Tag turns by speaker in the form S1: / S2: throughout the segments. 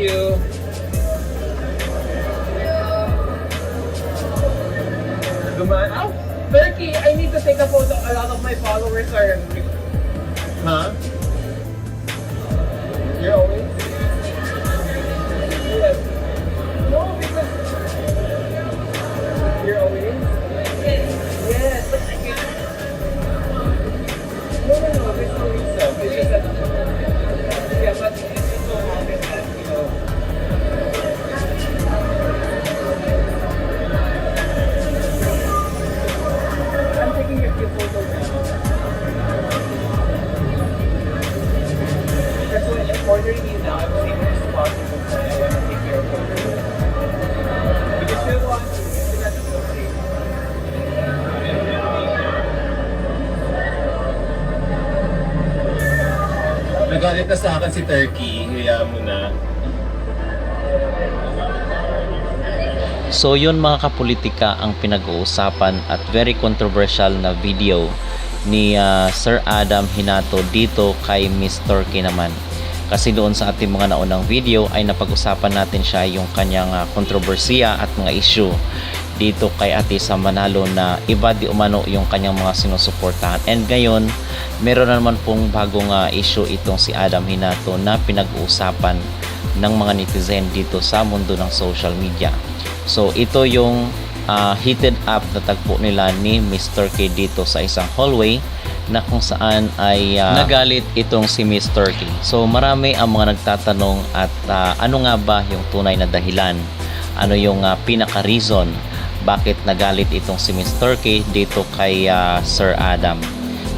S1: you. Dumaan. Oh, Turkey, I need to take a photo. A lot of my followers are... Huh?
S2: Nagalit na sa akin si Turkey. Kaya mo na.
S3: So yun mga kapolitika ang pinag-uusapan at very controversial na video ni ah, Sir Adam Hinato dito kay Miss Turkey naman. Kasi doon sa ating mga naunang video ay napag-usapan natin siya yung kanyang ah, kontrobersiya at mga issue dito kay Ate sa Manalo na iba di umano yung kanyang mga sinusuportahan. And ngayon, meron na naman pong bagong ah, issue itong si Adam Hinato na pinag-uusapan ng mga netizen dito sa mundo ng social media. So ito yung ah, heated up na tagpo nila ni Mr. K dito sa isang hallway na kung saan ay ah, nagalit itong si Mr. K. So marami ang mga nagtatanong at ah, ano nga ba yung tunay na dahilan? Ano yung ah, pinaka-reason bakit nagalit itong si Mr. K dito kay ah, Sir Adam?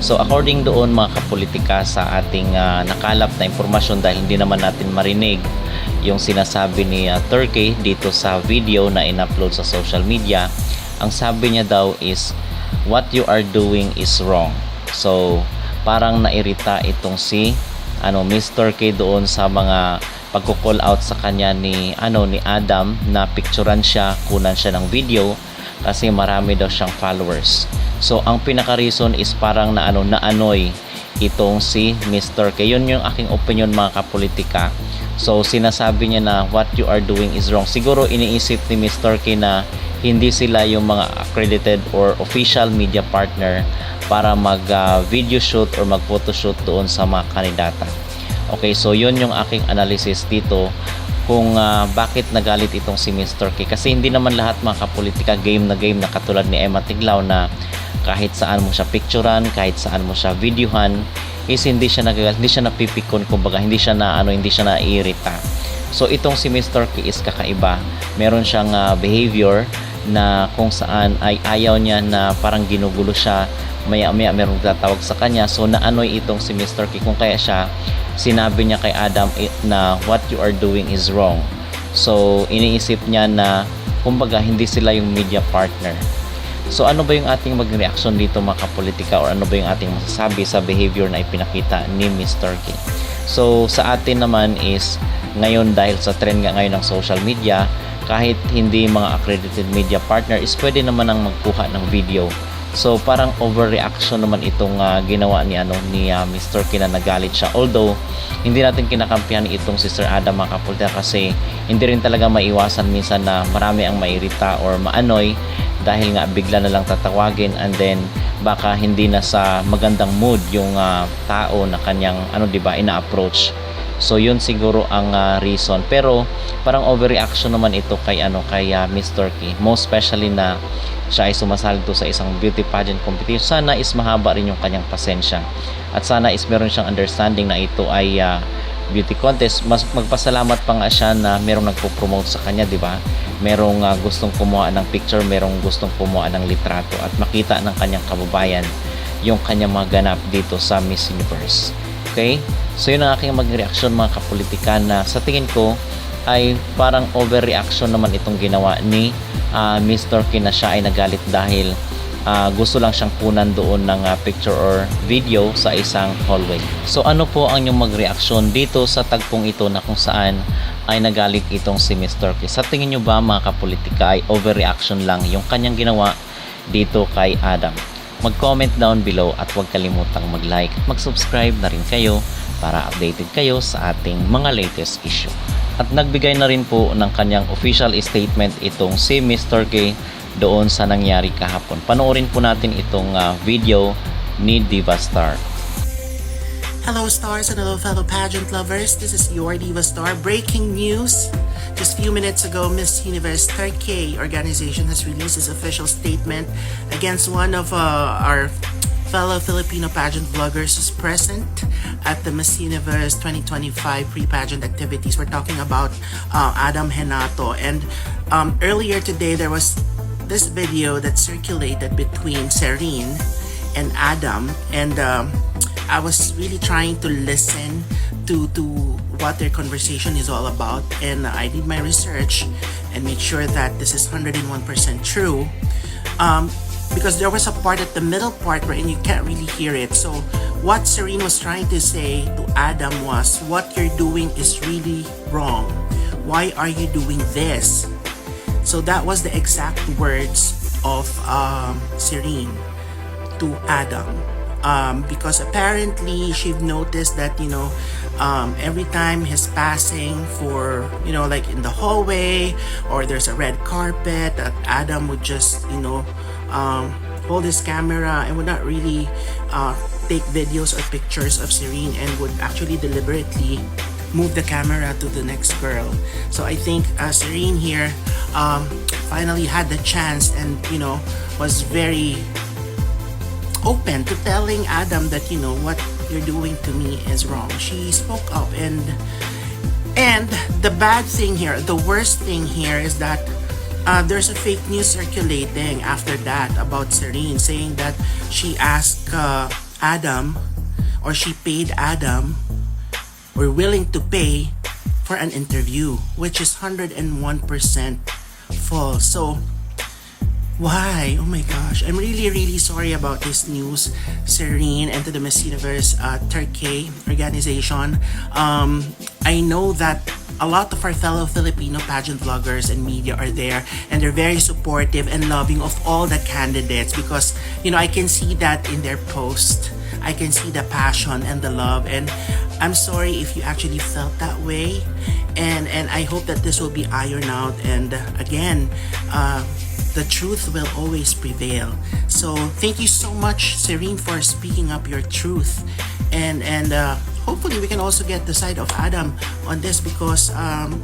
S3: So according doon mga kapolitika sa ating ah, nakalap na impormasyon dahil hindi naman natin marinig yung sinasabi ni ah, Turkey dito sa video na in-upload sa social media, ang sabi niya daw is what you are doing is wrong. So parang nairita itong si ano Mr. K doon sa mga pagko-call out sa kanya ni ano ni Adam na picturean siya, kunan siya ng video kasi marami daw siyang followers. So ang pinaka reason is parang na ano naanoy itong si Mr. K. Yun yung aking opinion mga kapolitika. So sinasabi niya na what you are doing is wrong. Siguro iniisip ni Mr. K na hindi sila yung mga accredited or official media partner para mag uh, video shoot or mag photo shoot doon sa mga kandidata. Okay, so yun yung aking analysis dito kung ah, bakit nagalit itong si Mr. K. Kasi hindi naman lahat mga kapolitika game na game na katulad ni Emma Tiglao na kahit saan mo siya picturean, kahit saan mo siya videohan, is hindi siya nagagalit, hindi siya napipikon, kumbaga hindi siya na ano, hindi siya naiirita. So itong si Mr. K is kakaiba. Meron siyang ah, behavior na kung saan ay ayaw niya na parang ginugulo siya maya maya merong tatawag sa kanya so naanoy itong si Mr. K kung kaya siya sinabi niya kay Adam eh, na what you are doing is wrong so iniisip niya na kumbaga hindi sila yung media partner So ano ba yung ating mag-reaction dito mga kapolitika or ano ba yung ating masasabi sa behavior na ipinakita ni Mr. King? So sa atin naman is ngayon dahil sa trend nga ngayon ng social media, kahit hindi mga accredited media partner is pwede naman ang magkuha ng video. So parang overreaction naman itong ah, ginawa ni ano ni ah, Mr. King na nagalit siya. Although hindi natin kinakampihan itong si Sir Adam mga kasi hindi rin talaga maiwasan minsan na marami ang mairita or maanoy dahil nga bigla na lang tatawagin and then baka hindi na sa magandang mood yung ah, tao na kanyang ano 'di ba ina-approach. So yun siguro ang ah, reason. Pero parang overreaction naman ito kay ano kay ah, Mr. Key. Most especially na siya ay sumasali to sa isang beauty pageant competition. Sana is mahaba rin yung kanyang pasensya. At sana is meron siyang understanding na ito ay ah, beauty contest. Mas magpasalamat pa nga siya na merong nagpo-promote sa kanya, di ba? Merong ah, gustong kumuha ng picture, merong gustong kumuha ng litrato at makita ng kanyang kababayan yung kanyang mga ganap dito sa Miss Universe. Okay? So yun ang aking mag-reaction mga kapolitika na sa tingin ko ay parang overreaction naman itong ginawa ni ah, Mr. Kin na siya ay nagalit dahil ah, gusto lang siyang kunan doon ng ah, picture or video sa isang hallway. So ano po ang inyong magreaksyon dito sa tagpong ito na kung saan ay nagalit itong si Mr. K? Sa tingin nyo ba mga kapolitika ay overreaction lang yung kanyang ginawa dito kay Adam? Mag-comment down below at huwag kalimutang mag-like at mag-subscribe na rin kayo para updated kayo sa ating mga latest issue. At nagbigay na rin po ng kanyang official statement itong si Mr. K doon sa nangyari kahapon. Panoorin po natin itong ah, video ni Diva Star.
S4: Hello, stars, and hello, fellow pageant lovers. This is your Diva Star. Breaking news. Just a few minutes ago, Miss Universe Turkey organization has released its official statement against one of uh, our fellow Filipino pageant vloggers who's present at the Miss Universe 2025 pre-pageant activities. We're talking about uh, Adam Henato. And um, earlier today, there was this video that circulated between Serene and Adam, and um, I was really trying to listen to to what their conversation is all about, and I did my research and made sure that this is 101% true. Um, because there was a part at the middle part wherein you can't really hear it. So what Serene was trying to say to Adam was, what you're doing is really wrong. Why are you doing this? So that was the exact words of um, Serene to Adam. Um, because apparently she noticed that, you know, um, every time he's passing for, you know, like in the hallway or there's a red carpet, that Adam would just, you know, um, hold his camera and would not really uh, take videos or pictures of Serene and would actually deliberately move the camera to the next girl. So I think uh, Serene here um, finally had the chance and you know was very open to telling Adam that you know what you're doing to me is wrong. She spoke up and and the bad thing here, the worst thing here is that uh, there's a fake news circulating after that about Serene saying that she asked uh, Adam or she paid Adam or willing to pay for an interview, which is 101% false. So, why? Oh my gosh. I'm really, really sorry about this news, Serene, and to the Miss Universe uh, Turkey organization. Um, I know that a lot of our fellow Filipino pageant vloggers and media are there and they're very supportive and loving of all the candidates because, you know, I can see that in their post. I can see the passion and the love and I'm sorry if you actually felt that way and and I hope that this will be ironed out and again uh, the truth will always prevail. So thank you so much, Serene, for speaking up your truth, and and uh, hopefully we can also get the side of Adam on this because um,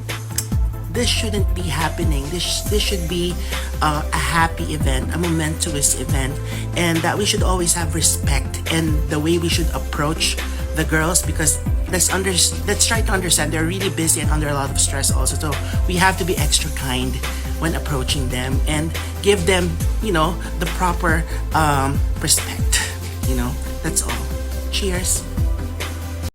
S4: this shouldn't be happening. This this should be uh, a happy event, a momentous event, and that we should always have respect and the way we should approach the girls because let's under let's try to understand they're really busy and under a lot of stress also. So we have to be extra kind when approaching them and give them you know the proper um, respect. You know that's all. Cheers.